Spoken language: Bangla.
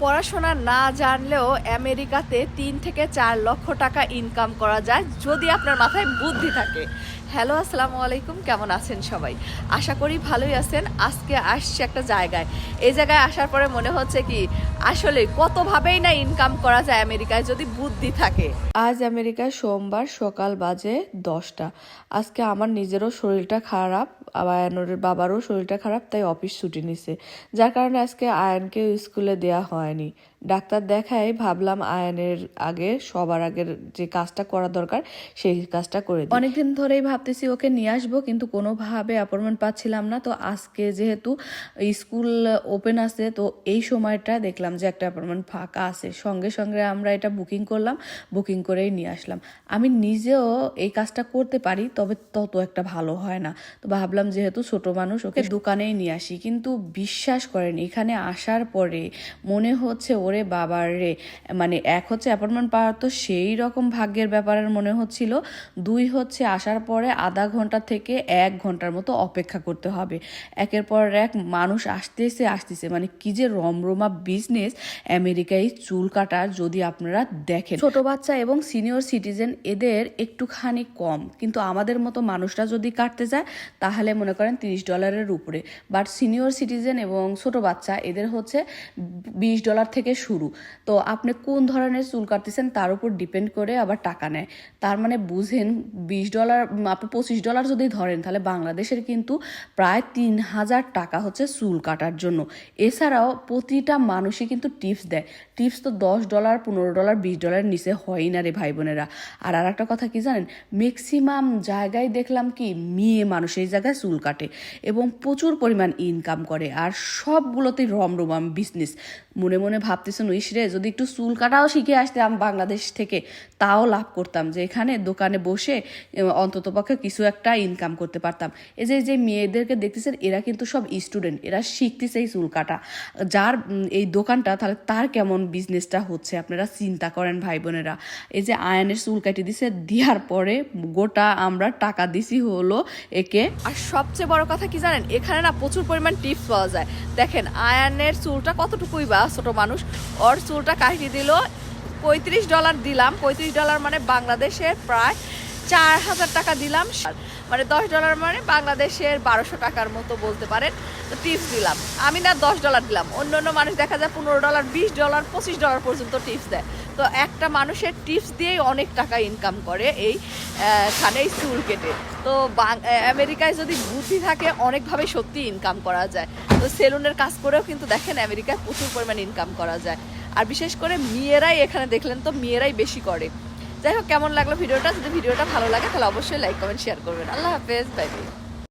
পড়াশোনা না জানলেও আমেরিকাতে তিন থেকে চার লক্ষ টাকা ইনকাম করা যায়, যদি আপনার মাথায় বুদ্ধি থাকে। হ্যালো, আসসালামু আলাইকুম। কেমন আছেন সবাই? আশা করি ভালোই আছেন। আজকে আসছি একটা জায়গায়। এই জায়গায় আসার পরে মনে হচ্ছে কি, আসলে কতভাবেই না ইনকাম করা যায় আমেরিকায় যদি বুদ্ধি থাকে। আজ আমেরিকায় সোমবার সকাল বাজে দশটা। আজকে আমার নিজেরও শরীরটা খারাপ আবার আয়নের বাবারও শরীরটা খারাপ, তাই অফিস ছুটি নিছে। যার কারণে আজকে আয়নকে স্কুলে দেয়া হয়নি। ডাক্তার দেখাই ভাবলাম আয়নের আগে, সবার আগের যে কাজটা করা দরকার, সেই কাজটা করে অনেকদিন ধরেই ভাবতেছি ওকে নিয়ে আসব, কিন্তু কোনোভাবে অ্যাপয়েন্টমেন্ট পাচ্ছিলাম না। তো আজকে যেহেতু স্কুল ওপেন আছে, তো এই সময়টা দেখলাম যে একটা অ্যাপয়েন্টমেন্ট ফাঁকা আছে। সঙ্গে সঙ্গে আমরা এটা বুকিং করলাম বুকিং করেই নিয়ে আসলাম। আমি নিজেও এই কাজটা করতে পারি, তবে তত একটা ভালো হয় না। তো ভাবলাম যেহেতু ছোট মানুষ, ওকে দোকানেই নিয়ে আসি। কিন্তু বিশ্বাস করেন, এখানে আসার পরে মনে হচ্ছে ওরে বাবার রে। মানে এক হচ্ছে অ্যাপয়েন্টমেন্ট পাওয়ার তো সেই রকম ভাগ্যের ব্যাপারের মনে হচ্ছিল। দুই হচ্ছে আসার পরে আধা ঘণ্টা থেকে এক ঘণ্টার মতো অপেক্ষা করতে হবে। একের পর এক মানুষ আসতেছে আসতেছে। মানে কি যে রমরমা বিজনেস আমেরিকায় চুল কাটার যদি আপনারা দেখেন। ছোট বাচ্চা এবং সিনিয়র সিটিজেন এদের একটুখানি কম। কিন্তু আমাদের মতো মানুষরা যদি কাটতে যায়, তাহলে মনে করেন তিরিশ ডলারের উপরে। বাট সিনিয়র সিটিজেন এবং ছোট বাচ্চা, এদের হচ্ছে বিশ ডলার থেকে শুরু। তো আপনি কোন ধরনের চুল কাটতেছেন তার উপর ডিপেন্ড করে আবার টাকা নেয়। তার মানে বুঝেন, বিশ ডলার আপনি পঁচিশ ডলার যদি ধরেন, তাহলে বাংলাদেশের কিন্তু প্রায় তিন হাজার টাকা হচ্ছে চুল কাটার জন্য। এছাড়াও প্রতিটা মানুষই কিন্তু টিপস দেয়। টিপস তো দশ ডলার পনেরো ডলার বিশ ডলার নিচে হয়ই না রে ভাই বোনেরা। আর আর একটা কথা কি জানেন? ম্যাক্সিমাম জায়গায় দেখলাম কি, মেয়ে মানুষ এই জায়গায় চুল কাটে এবং প্রচুর পরিমাণ ইনকাম করে। আর সবগুলোতেই রমরমাম বিজনেস মনে মনে ভাবতেছেন ইসরে যদি একটু চুল কাটাও শিখে আসতাম বাংলাদেশ থেকে, তাও লাভ করতাম। যে এখানে দোকানে বসে অন্তত পক্ষে কিছু একটা ইনকাম করতে পারতাম। এই যে যে মেয়েদেরকে দেখতেছেন, এরা কিন্তু সব স্টুডেন্ট এরা শিখতেছে এই চুল কাটা। যার এই দোকানটা, তাহলে তার কেমন বিজনেসটা হচ্ছে, আপনারা চিন্তা করেন ভাই বোনেরা এই যে আয়নের চুল কাটি দিছে, দেওয়ার পরে গোটা আমরা টাকা দিছি হলো একে। আর সবচেয়ে বড় কথা কি জানেন? এখানে না প্রচুর পরিমাণ টিপস পাওয়া যায়। দেখেন, আয়ানের চুলটা কতটুকুই বা ছোট মানুষ ওর চুলটা কাটিয়ে দিল পঁয়ত্রিশ ডলার দিলাম পঁয়ত্রিশ ডলার মানে বাংলাদেশের প্রায় চার হাজার টাকা দিলাম। মানে দশ ডলার মানে বাংলাদেশের বারোশো টাকার মতো বলতে পারেন। তো টিপস দিলাম। আমি না দশ ডলার দিলাম। অন্য অন্য মানুষ দেখা যায় পনেরো ডলার, বিশ ডলার, পঁচিশ ডলার পর্যন্ত টিপস দেয়। তো একটা মানুষের টিপস দিয়েই অনেক টাকা ইনকাম করে এই খানে চুল কেটে তো আমেরিকায় যদি বুদ্ধি থাকে, অনেকভাবে সত্যি ইনকাম করা যায়। তো সেলুনের কাজ করেও কিন্তু দেখেন আমেরিকায় প্রচুর পরিমাণ ইনকাম করা যায়। আর বিশেষ করে মেয়েরাই এখানে দেখলেন তো, মেয়েরাই বেশি করে। যাই হোক, কেমন লাগল ভিডিওটা? যদি ভিডিওটা ভালো লাগে, তাহলে অবশ্যই লাইক কমেন্ট শেয়ার করবেন। আল্লাহ হাফেজ বাই বাই